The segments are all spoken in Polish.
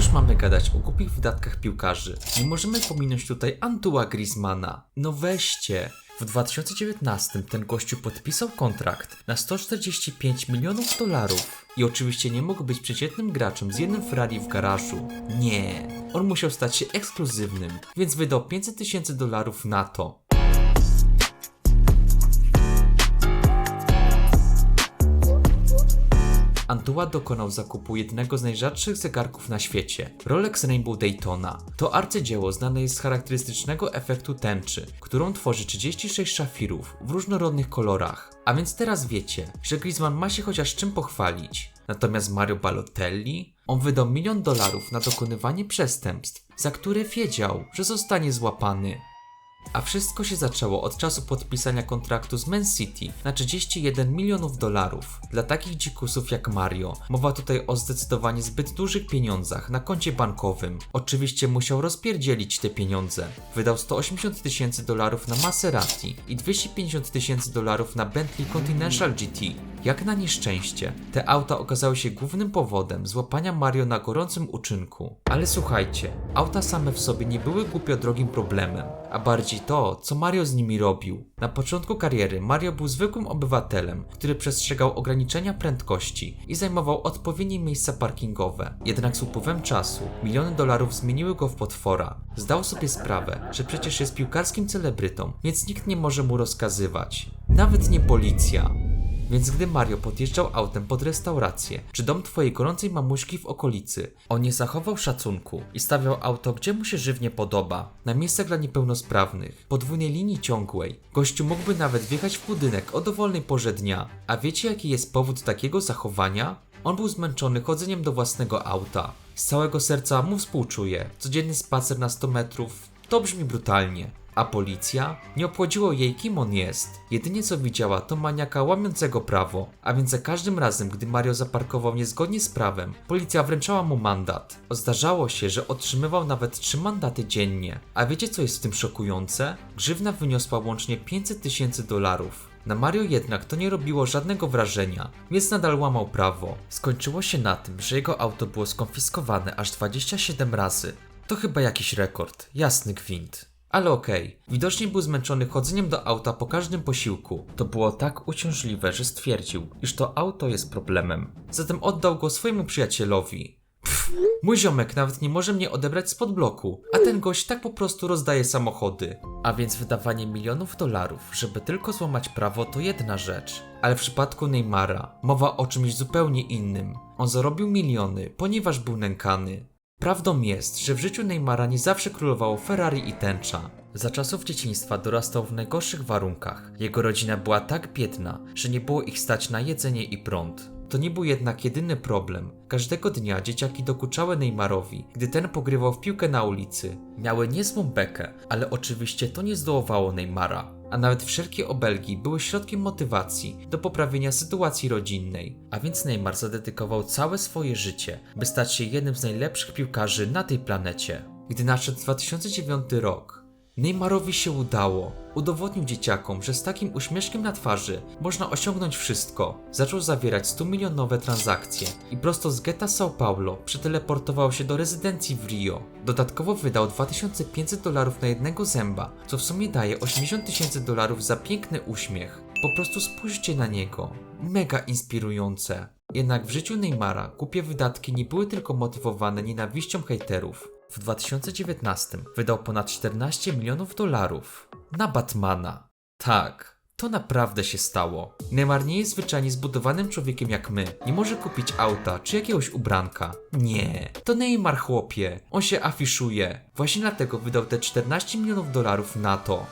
już mamy gadać o głupich wydatkach piłkarzy, nie możemy pominąć tutaj Antua Griezmana. No weźcie! W 2019 ten gościu podpisał kontrakt na 145 milionów dolarów. I oczywiście nie mógł być przeciętnym graczem z jednym Ferrari w garażu. Nie, on musiał stać się ekskluzywnym, więc wydał 500 tysięcy dolarów na to. Antua dokonał zakupu jednego z najrzadszych zegarków na świecie, Rolex Rainbow Daytona. To arcydzieło znane jest z charakterystycznego efektu tęczy, którą tworzy 36 szafirów w różnorodnych kolorach. A więc teraz wiecie, że Griezmann ma się chociaż czym pochwalić. Natomiast Mario Balotelli, on wydał milion dolarów na dokonywanie przestępstw, za które wiedział, że zostanie złapany. A wszystko się zaczęło od czasu podpisania kontraktu z Man City na 31 milionów dolarów. Dla takich dzikusów jak Mario, mowa tutaj o zdecydowanie zbyt dużych pieniądzach na koncie bankowym. Oczywiście musiał rozpierdzielić te pieniądze. Wydał 180 tysięcy dolarów na Maserati i 250 tysięcy dolarów na Bentley Continental GT. Jak na nieszczęście, te auta okazały się głównym powodem złapania Mario na gorącym uczynku. Ale słuchajcie, auta same w sobie nie były głupio drogim problemem, a bardziej to, co Mario z nimi robił. Na początku kariery Mario był zwykłym obywatelem, który przestrzegał ograniczenia prędkości i zajmował odpowiednie miejsca parkingowe. Jednak z upływem czasu miliony dolarów zmieniły go w potwora. Zdał sobie sprawę, że przecież jest piłkarskim celebrytą, więc nikt nie może mu rozkazywać. Nawet nie policja. Więc gdy Mario podjeżdżał autem pod restaurację czy dom twojej gorącej mamuśki w okolicy, on nie zachował szacunku i stawiał auto gdzie mu się żywnie podoba, na miejscach dla niepełnosprawnych, podwójnej linii ciągłej. Gościu mógłby nawet wjechać w budynek o dowolnej porze dnia. A wiecie jaki jest powód takiego zachowania? On był zmęczony chodzeniem do własnego auta. Z całego serca mu współczuję. Codzienny spacer na 100 metrów to brzmi brutalnie. A policja? Nie obchodziło jej, kim on jest. Jedynie co widziała, to maniaka łamiącego prawo. A więc za każdym razem, gdy Mario zaparkował niezgodnie z prawem, policja wręczała mu mandat. Zdarzało się, że otrzymywał nawet 3 mandaty dziennie. A wiecie co jest w tym szokujące? Grzywna wyniosła łącznie 500 tysięcy dolarów. Na Mario jednak to nie robiło żadnego wrażenia, więc nadal łamał prawo. Skończyło się na tym, że jego auto było skonfiskowane aż 27 razy. To chyba jakiś rekord, jasny gwint. Ale okej, widocznie był zmęczony chodzeniem do auta po każdym posiłku. To było tak uciążliwe, że stwierdził, iż to auto jest problemem. Zatem oddał go swojemu przyjacielowi. Pff, mój ziomek nawet nie może mnie odebrać spod bloku, a ten gość tak po prostu rozdaje samochody. A więc wydawanie milionów dolarów, żeby tylko złamać prawo, to jedna rzecz. Ale w przypadku Neymara mowa o czymś zupełnie innym. On zarobił miliony, ponieważ był nękany. Prawdą jest, że w życiu Neymara nie zawsze królowało Ferrari i tęcza. Za czasów dzieciństwa dorastał w najgorszych warunkach. Jego rodzina była tak biedna, że nie było ich stać na jedzenie i prąd. To nie był jednak jedyny problem. Każdego dnia dzieciaki dokuczały Neymarowi, gdy ten pogrywał w piłkę na ulicy. Miały niezłą bekę, ale oczywiście to nie zdołowało Neymara. A nawet wszelkie obelgi były środkiem motywacji do poprawienia sytuacji rodzinnej. A więc Neymar zadedykował całe swoje życie, by stać się jednym z najlepszych piłkarzy na tej planecie. Gdy nadszedł 2009 rok, Neymarowi się udało. Udowodnił dzieciakom, że z takim uśmieszkiem na twarzy można osiągnąć wszystko. Zaczął zawierać 100 milionowe transakcje i prosto z getta São Paulo przeteleportował się do rezydencji w Rio. Dodatkowo wydał 2500 dolarów na jednego zęba, co w sumie daje 80 tysięcy dolarów za piękny uśmiech. Po prostu spójrzcie na niego. Mega inspirujące. Jednak w życiu Neymara głupie wydatki nie były tylko motywowane nienawiścią hejterów. W 2019 wydał ponad 14 milionów dolarów na Batmana. Tak, to naprawdę się stało. Neymar nie jest zwyczajnie zbudowanym człowiekiem jak my. Nie może kupić auta czy jakiegoś ubranka. Nie, to Neymar chłopie. On się afiszuje. Właśnie dlatego wydał te 14 milionów dolarów na to.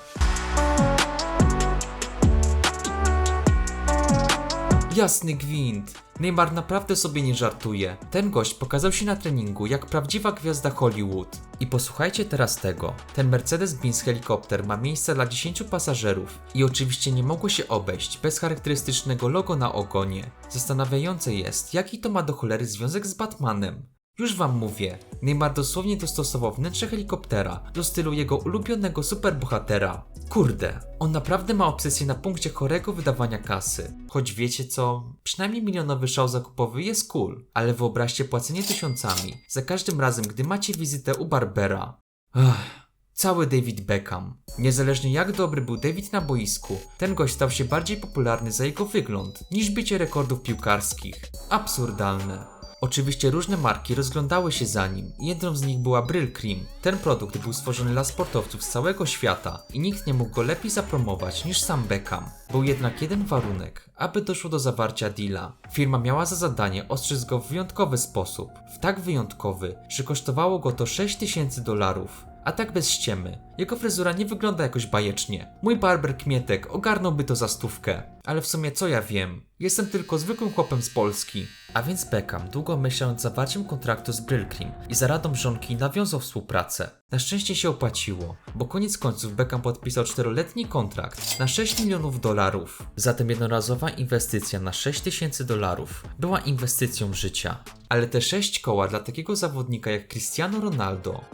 Jasny gwint. Neymar naprawdę sobie nie żartuje. Ten gość pokazał się na treningu jak prawdziwa gwiazda Hollywood. I posłuchajcie teraz tego. Ten Mercedes-Benz helikopter ma miejsce dla 10 pasażerów i oczywiście nie mogło się obejść bez charakterystycznego logo na ogonie. Zastanawiające jest, jaki to ma do cholery związek z Batmanem. Już wam mówię, Neymar dosłownie dostosował wnętrze helikoptera do stylu jego ulubionego superbohatera. Kurde, on naprawdę ma obsesję na punkcie chorego wydawania kasy. Choć wiecie co, przynajmniej milionowy szał zakupowy jest cool, ale wyobraźcie płacenie tysiącami za każdym razem, gdy macie wizytę u Barbera. Ach, Cały David Beckham. Niezależnie jak dobry był David na boisku, ten gość stał się bardziej popularny za jego wygląd niż bicie rekordów piłkarskich. Absurdalne. Oczywiście różne marki rozglądały się za nim jedną z nich była Brill Cream. Ten produkt był stworzony dla sportowców z całego świata i nikt nie mógł go lepiej zapromować niż sam Beckham. Był jednak jeden warunek, aby doszło do zawarcia deala. Firma miała za zadanie ostrzec go w wyjątkowy sposób. W tak wyjątkowy, że kosztowało go to 6000 dolarów. A tak bez ściemy. Jego fryzura nie wygląda jakoś bajecznie. Mój barber Kmietek ogarnąłby to za stówkę. Ale w sumie co ja wiem? Jestem tylko zwykłym chłopem z Polski. A więc Beckham, długo myślał nad zawarciem kontraktu z Brillcream i za radą żonki nawiązał współpracę. Na szczęście się opłaciło, bo koniec końców Beckham podpisał czteroletni kontrakt na 6 milionów dolarów. Zatem jednorazowa inwestycja na 6 tysięcy dolarów była inwestycją życia. Ale te 6 koła dla takiego zawodnika jak Cristiano Ronaldo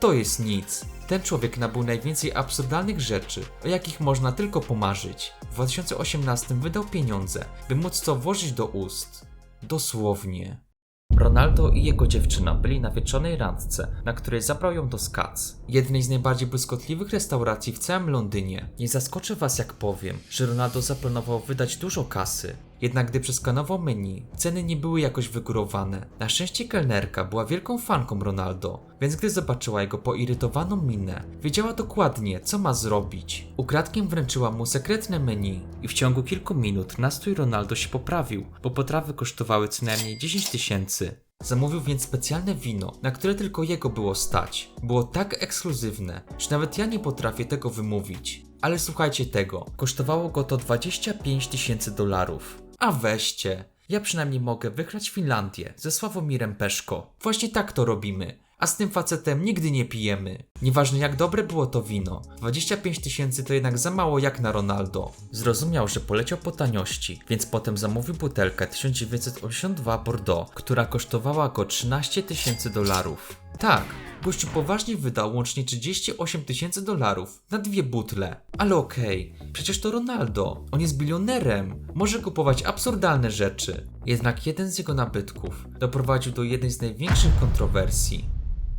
to jest nic. Ten człowiek nabył najwięcej absurdalnych rzeczy, o jakich można tylko pomarzyć. W 2018 wydał pieniądze, by móc to włożyć do ust. Dosłownie. Ronaldo i jego dziewczyna byli na wieczorej randce, na której zabrał ją do Scats, jednej z najbardziej błyskotliwych restauracji w całym Londynie. Nie zaskoczę was jak powiem, że Ronaldo zaplanował wydać dużo kasy, jednak gdy przeskanował menu, ceny nie były jakoś wygórowane. Na szczęście kelnerka była wielką fanką Ronaldo, więc gdy zobaczyła jego poirytowaną minę, wiedziała dokładnie, co ma zrobić. Ukradkiem wręczyła mu sekretne menu i w ciągu kilku minut nastrój Ronaldo się poprawił, bo potrawy kosztowały co najmniej 10 tysięcy. Zamówił więc specjalne wino, na które tylko jego było stać. Było tak ekskluzywne, że nawet ja nie potrafię tego wymówić. Ale słuchajcie tego, kosztowało go to 25 tysięcy dolarów. A weźcie, ja przynajmniej mogę wygrać Finlandię ze Sławomirem Peszko. Właśnie tak to robimy. A z tym facetem nigdy nie pijemy. Nieważne jak dobre było to wino, 25 tysięcy to jednak za mało jak na Ronaldo. Zrozumiał, że poleciał po taniości, więc potem zamówił butelkę 1982 Bordeaux, która kosztowała go 13 tysięcy dolarów. Tak, gościu poważnie wydał łącznie 38 tysięcy dolarów na dwie butle. Ale okej, przecież to Ronaldo, on jest bilionerem, może kupować absurdalne rzeczy. Jednak jeden z jego nabytków doprowadził do jednej z największych kontrowersji.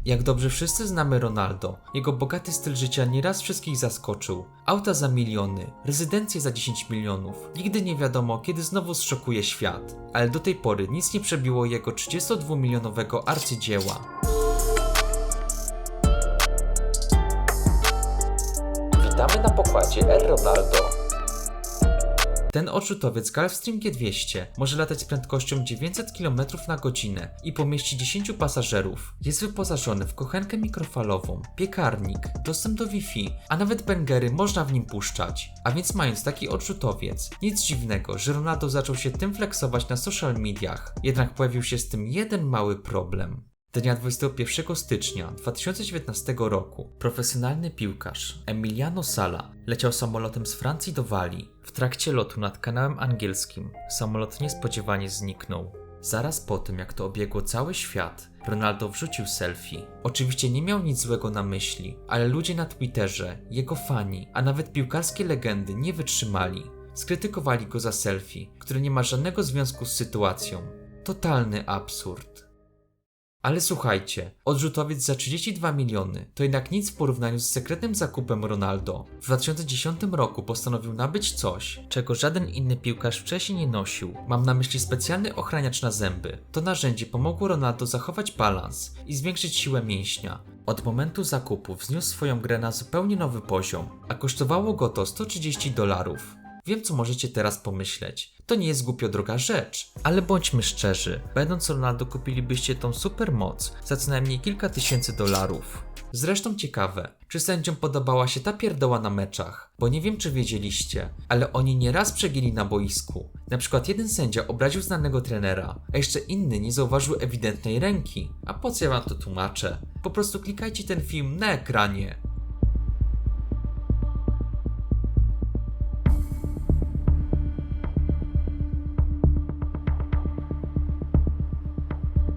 Jak dobrze wszyscy znamy Ronaldo, jego bogaty styl życia nieraz wszystkich zaskoczył. Auta za miliony, rezydencje za 10 milionów. Nigdy nie wiadomo, kiedy znowu zszokuje świat. Ale do tej pory nic nie przebiło jego 32-milionowego arcydzieła. R. Ronaldo. Ten odrzutowiec Gulfstream G200 może latać z prędkością 900 km na godzinę i pomieści 10 pasażerów. Jest wyposażony w kochenkę mikrofalową, piekarnik, dostęp do Wi-Fi, a nawet bęgery można w nim puszczać. A więc mając taki odrzutowiec, nic dziwnego, że Ronaldo zaczął się tym flexować na social mediach. Jednak pojawił się z tym jeden mały problem. Dnia 21 stycznia 2019 roku profesjonalny piłkarz Emiliano Sala leciał samolotem z Francji do Walii. W trakcie lotu nad kanałem angielskim samolot niespodziewanie zniknął. Zaraz po tym, jak to obiegło cały świat, Ronaldo wrzucił selfie. Oczywiście nie miał nic złego na myśli, ale ludzie na Twitterze, jego fani, a nawet piłkarskie legendy nie wytrzymali. Skrytykowali go za selfie, które nie ma żadnego związku z sytuacją. Totalny absurd. Ale słuchajcie, odrzutowiec za 32 miliony to jednak nic w porównaniu z sekretnym zakupem Ronaldo. W 2010 roku postanowił nabyć coś, czego żaden inny piłkarz wcześniej nie nosił. Mam na myśli specjalny ochraniacz na zęby. To narzędzie pomogło Ronaldo zachować balans i zwiększyć siłę mięśnia. Od momentu zakupu wzniósł swoją grę na zupełnie nowy poziom, a kosztowało go to 130 dolarów. Wiem, co możecie teraz pomyśleć. To nie jest głupio droga rzecz, ale bądźmy szczerzy. Będąc Ronaldo, kupilibyście tą super moc za co najmniej kilka tysięcy dolarów. Zresztą ciekawe, czy sędziom podobała się ta pierdoła na meczach, bo nie wiem czy wiedzieliście, ale oni nieraz przegięli na boisku. Na przykład jeden sędzia obraził znanego trenera, a jeszcze inny nie zauważył ewidentnej ręki. A po co ja wam to tłumaczę? Po prostu klikajcie ten film na ekranie.